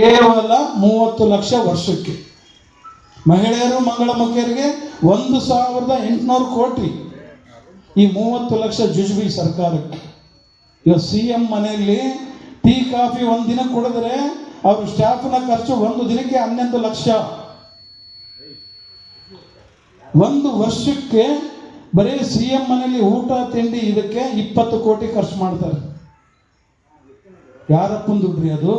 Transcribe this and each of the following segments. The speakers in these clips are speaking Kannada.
ಕೇವಲ ಮೂವತ್ತು ಲಕ್ಷ ವರ್ಷಕ್ಕೆ. ಮಹಿಳೆಯರು ಮಂಗಳಮುಖಿಯರಿಗೆ ಒಂದು ಸಾವಿರದ ಎಂಟುನೂರು ಕೋಟಿ. ಈ ಮೂವತ್ತು ಲಕ್ಷ ಜುಜುಬಿ ಸರ್ಕಾರಕ್ಕೆ. ಈಗ ಸಿ ಎಂ ಮನೆಯಲ್ಲಿ ಟೀ, ಕಾಫಿ ಒಂದು ದಿನ ಕುಡಿದ್ರೆ ಅವ್ರ ಸ್ಟಾಫ್ನ ಖರ್ಚು ಒಂದು ದಿನಕ್ಕೆ ಹನ್ನೊಂದು ಲಕ್ಷ. ಒಂದು ವರ್ಷಕ್ಕೆ ಬರೀ ಸಿ ಎಂ ಮನೆಯಲ್ಲಿ ಊಟ, ತಿಂಡಿ ಇದಕ್ಕೆ ಇಪ್ಪತ್ತು ಕೋಟಿ ಖರ್ಚು ಮಾಡ್ತಾರೆ. ಯಾರಪ್ಪನ ದುಡ್ರಿ ಅದು?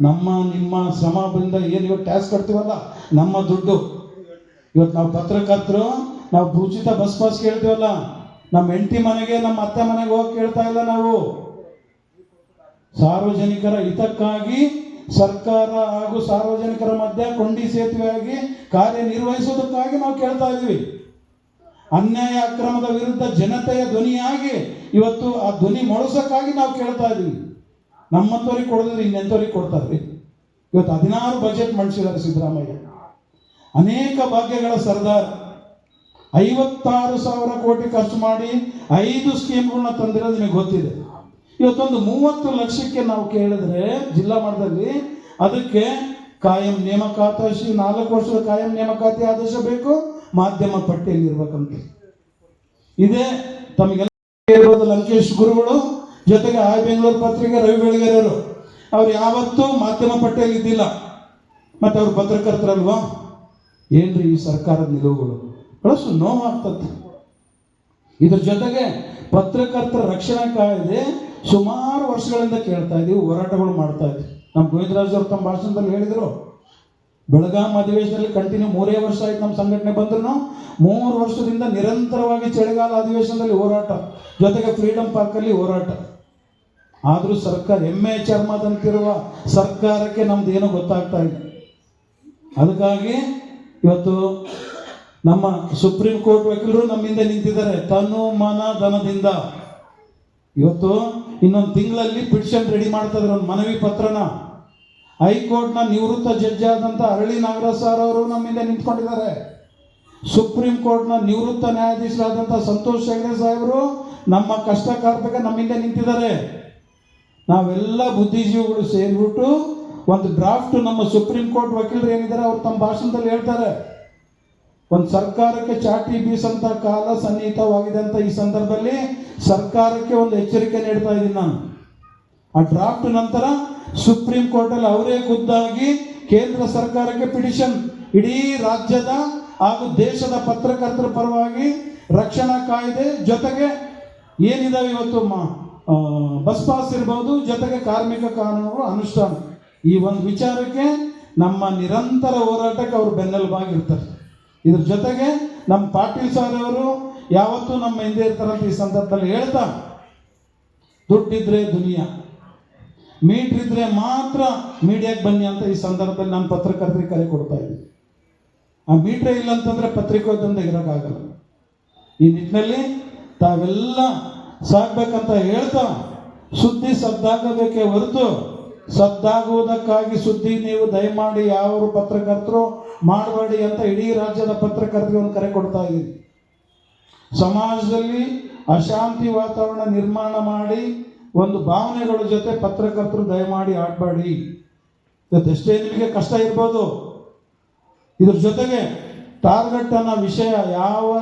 ನಮ್ಮ, ನಿಮ್ಮ ಶ್ರಮದಿಂದ ಏನು ಇವತ್ತು ಟ್ಯಾಕ್ಸ್ ಕಟ್ತೀವಲ್ಲ ನಮ್ಮ ದುಡ್ಡು. ಇವತ್ತು ನಾವು ಪತ್ರಕರ್ತರು, ನಾವು ಉಚಿತ ಬಸ್ ಪಾಸ್ ಕೇಳ್ತೀವಲ್ಲ? ನಮ್ಮ ಹೆಂಡತಿ ಮನೆಗೆ, ನಮ್ಮ ಅತ್ತೆ ಮನೆಗೆ ಹೋಗಿ ಕೇಳ್ತಾ ಇಲ್ಲ ನಾವು. ಸಾರ್ವಜನಿಕರ ಹಿತಕ್ಕಾಗಿ ಸರ್ಕಾರ ಹಾಗೂ ಸಾರ್ವಜನಿಕರ ಮಧ್ಯೆ ಕೊಂಡಿ ಸೇತುವೆಯಾಗಿ ಕಾರ್ಯನಿರ್ವಹಿಸೋದಕ್ಕಾಗಿ ನಾವು ಕೇಳ್ತಾ ಇದ್ದೀವಿ. ಅನ್ಯಾಯ ಅಕ್ರಮದ ವಿರುದ್ಧ ಜನತೆಯ ಧ್ವನಿಯಾಗಿ ಇವತ್ತು ಆ ಧ್ವನಿ ಮೊಳಸಕ್ಕಾಗಿ ನಾವು ಕೇಳ್ತಾ ಇದ್ದೀವಿ. ನಮ್ಮಂತವ್ರಿಗೆ ಕೊಡೋದ್ರೆ ಇನ್ನೆಂಥವ್ರಿಗೆ ಕೊಡ್ತಾರೆ? ಇವತ್ತು ಹದಿನಾರು ಬಜೆಟ್ ಮಂಡಿಸಿದ್ದಾರೆ ಸಿದ್ದರಾಮಯ್ಯ. ಅನೇಕ ಭಾಗ್ಯಗಳ ಸರ್ದಾರ್. ಐವತ್ತಾರು ಸಾವಿರ ಕೋಟಿ ಖರ್ಚು ಮಾಡಿ ಐದು ಸ್ಕೀಮ್ಗಳನ್ನ ತಂದಿರೋದು ನಿಮಗೆ ಗೊತ್ತಿದೆ. ಇವತ್ತೊಂದು ಮೂವತ್ತು ಲಕ್ಷಕ್ಕೆ ನಾವು ಕೇಳಿದ್ರೆ ಜಿಲ್ಲಾ ಮಟ್ಟದಲ್ಲಿ ಅದಕ್ಕೆ ಕಾಯಂ ನೇಮಕಾತಿ ನಾಲ್ಕು ವರ್ಷದ ಕಾಯಂ ನೇಮಕಾತಿ ಆದೇಶ ಬೇಕು, ಮಾಧ್ಯಮ ಪಟ್ಟಿಯಲ್ಲಿ ಇರ್ಬೇಕಂತ ಇದೇ ತಮಗೆಲ್ಲ ಲಂಕೇಶ್ ಗುರುಗಳು. ಜೊತೆಗೆ ಆಯ್ ಬೆಂಗಳೂರು ಪತ್ರಿಕೆ ರವಿ ಬೆಳಗೆರೆಯವರು ಅವ್ರು ಯಾವತ್ತೂ ಮಾಧ್ಯಮ ಪಟ್ಟಿಯಲ್ಲಿ ಇದ್ದಿಲ್ಲ. ಮತ್ತೆ ಅವ್ರು ಪತ್ರಕರ್ತರಲ್ವಾ? ಏನ್ರಿ ಈ ಸರ್ಕಾರದ ನಿಲುವುಗಳು? ಪ್ಲಸ್ ನೋವಾಗ್ತದೆ ಇದ್ರ ಜೊತೆಗೆ ಪತ್ರಕರ್ತರ ರಕ್ಷಣಾ ಕಾಯ್ದೆ ಸುಮಾರು ವರ್ಷಗಳಿಂದ ಕೇಳ್ತಾ ಇದ್ದೀವಿ ಹೋರಾಟಗಳು ಮಾಡ್ತಾ ಇದ್ದೀವಿ ನಮ್ಮ ಗೋವಿಂದರಾಜ್ ಅವರು ತಮ್ಮ ಭಾಷಣದಲ್ಲಿ ಹೇಳಿದರು, ಬೆಳಗಾಂ ಅಧಿವೇಶನದಲ್ಲಿ ಕಂಟಿನ್ಯೂ ಮೂರೇ ವರ್ಷ ಆಯ್ತು ನಮ್ಮ ಸಂಘಟನೆ ಬಂದ್ರು ಮೂರು ವರ್ಷದಿಂದ ನಿರಂತರವಾಗಿ ಚಳಿಗಾಲ ಅಧಿವೇಶನದಲ್ಲಿ ಹೋರಾಟ, ಜೊತೆಗೆ ಫ್ರೀಡಂ ಪಾರ್ಕಲ್ಲಿ ಹೋರಾಟ. ಆದರೂ ಸರ್ಕಾರ ಎಮ್ಮೆ ಚರ್ಮದಂತಿರುವ ಸರ್ಕಾರಕ್ಕೆ ನಮ್ದು ಏನೋ ಗೊತ್ತಾಗ್ತಾ ಇದೆ. ಅದಕ್ಕಾಗಿ ಇವತ್ತು ನಮ್ಮ ಸುಪ್ರೀಂ ಕೋರ್ಟ್ ವಕೀಲರು ನಮ್ಮಿಂದ ನಿಂತಿದ್ದಾರೆ. ತನು ಮನ ಧನದಿಂದ. ಇವತ್ತು ಇನ್ನೊಂದು ತಿಂಗಳಲ್ಲಿ ಪಿಟಿಷನ್ ರೆಡಿ ಮಾಡ್ತಾ ಇದ್ದಾರೆ ಒಂದು ಮನವಿ ಪತ್ರನ. ಹೈಕೋರ್ಟ್ನ ನಿವೃತ್ತ ಜಡ್ಜ್ ಆದಂಥ ಅರಳಿ ನಾಗರಾಜ್ ಸರ್ ಅವರು ನಮ್ಮಿಂದ ನಿಂತ್ಕೊಂಡಿದ್ದಾರೆ. ಸುಪ್ರೀಂ ಕೋರ್ಟ್ನ ನಿವೃತ್ತ ನ್ಯಾಯಾಧೀಶರಾದಂಥ ಸಂತೋಷ್ ಹೆಗ್ಡೆ ಸಾಹೇಬರು ನಮ್ಮ ಕಷ್ಟ ಕಾರ್ಪಕ ನಮ್ಮಿಂದ ನಿಂತಿದ್ದಾರೆ. ನಾವೆಲ್ಲ ಬುದ್ಧಿಜೀವಿಗಳು ಸೇರಿಬಿಟ್ಟು ಒಂದು ಡ್ರಾಫ್ಟ್ ನಮ್ಮ ಸುಪ್ರೀಂ ಕೋರ್ಟ್ ವಕೀಲರು ಏನಿದ್ದಾರೆ ಅವ್ರು ತಮ್ಮ ಭಾಷಣದಲ್ಲಿ ಹೇಳ್ತಾರೆ. ಒಂದು ಸರ್ಕಾರಕ್ಕೆ ಚಾಟಿ ಬೀಸಂತ ಕಾಲ ಸನ್ನಿಹಿತವಾಗಿದೆ ಅಂತ ಈ ಸಂದರ್ಭದಲ್ಲಿ ಸರ್ಕಾರಕ್ಕೆ ಒಂದು ಎಚ್ಚರಿಕೆ ನೀಡ್ತಾ ಇದ್ದೀನಿ ನಾನು. ಆ ಡ್ರಾಫ್ಟ್ ನಂತರ ಸುಪ್ರೀಂ ಕೋರ್ಟಲ್ಲಿ ಅವರೇ ಖುದ್ದಾಗಿ ಕೇಂದ್ರ ಸರ್ಕಾರಕ್ಕೆ ಪಿಟಿಷನ್, ಇಡೀ ರಾಜ್ಯದ ಹಾಗೂ ದೇಶದ ಪತ್ರಕರ್ತರ ಪರವಾಗಿ ರಕ್ಷಣಾ ಕಾಯ್ದೆ ಜೊತೆಗೆ ಏನಿದಾವೆ ಇವತ್ತು ಮ- ಬಸ್ ಪಾಸ್ ಇರ್ಬೋದು, ಜೊತೆಗೆ ಕಾರ್ಮಿಕ ಕಾನೂನುಗಳು ಅನುಷ್ಠಾನ. ಈ ಒಂದು ವಿಚಾರಕ್ಕೆ ನಮ್ಮ ನಿರಂತರ ಹೋರಾಟಕ್ಕೆ ಅವರು ಬೆನ್ನೆಲುಬಾಗಿರ್ತಾರೆ. ಇದ್ರ ಜೊತೆಗೆ ನಮ್ಮ ಪಾಟೀಲ್ ಸರ್ ಅವರು ಯಾವತ್ತೂ ನಮ್ಮ ಹಿಂದೆ ಇರ್ತಾರಂತ ಈ ಸಂದರ್ಭದಲ್ಲಿ ಹೇಳ್ತಾ ದುಡ್ಡಿದ್ರೆ ದುನಿಯಾ ಮೀಟ್ರ್ ಇದ್ರೆ ಮಾತ್ರ ಮೀಡಿಯಾಗೆ ಬನ್ನಿ ಅಂತ ಈ ಸಂದರ್ಭದಲ್ಲಿ ನಾನು ಪತ್ರಕರ್ತರಿಗೆ ಕರೆ ಕೊಡ್ತಾ ಇದ್ದೀನಿ. ಆ ಮೀಟ್ರೇ ಇಲ್ಲ ಅಂತಂದ್ರೆ ಪತ್ರಿಕೋದ್ಯಮದ ಇರೋಕ್ಕಾಗಲ್ಲ. ಈ ನಿಟ್ಟಿನಲ್ಲಿ ತಾವೆಲ್ಲ ಸಾಕ್ಬೇಕಂತ ಹೇಳ್ತಾ ಸುದ್ದಿ ಸದ್ದಾಗಬೇಕೇ ಹೊರತು ಸದ್ದಾಗುವುದಕ್ಕಾಗಿ ಸುದ್ದಿ ನೀವು ದಯಮಾಡಿ ಯಾವ ಪತ್ರಕರ್ತರು ಮಾಡಬೇಡಿ ಅಂತ ಇಡೀ ರಾಜ್ಯದ ಪತ್ರಕರ್ತರಿಗೆ ಒಂದು ಕರೆ ಕೊಡ್ತಾ ಇದ್ದೀನಿ. ಸಮಾಜದಲ್ಲಿ ಅಶಾಂತಿ ವಾತಾವರಣ ನಿರ್ಮಾಣ ಮಾಡಿ ಒಂದು ಭಾವನೆಗಳ ಜೊತೆ ಪತ್ರಕರ್ತರು ದಯಮಾಡಿ ಆಡಬೇಡಿ. ಎಷ್ಟೇ ನಿಮಗೆ ಕಷ್ಟ ಇರ್ಬೋದು. ಇದ್ರ ಜೊತೆಗೆ ಟಾರ್ಗೆಟ್ ಅನ್ನೋ ವಿಷಯ ಯಾವ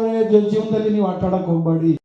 ಜೀವನದಲ್ಲಿ ನೀವು ಆಟ ಹೋಗಬೇಡಿ ಹೋಗ್ಬೇಡಿ.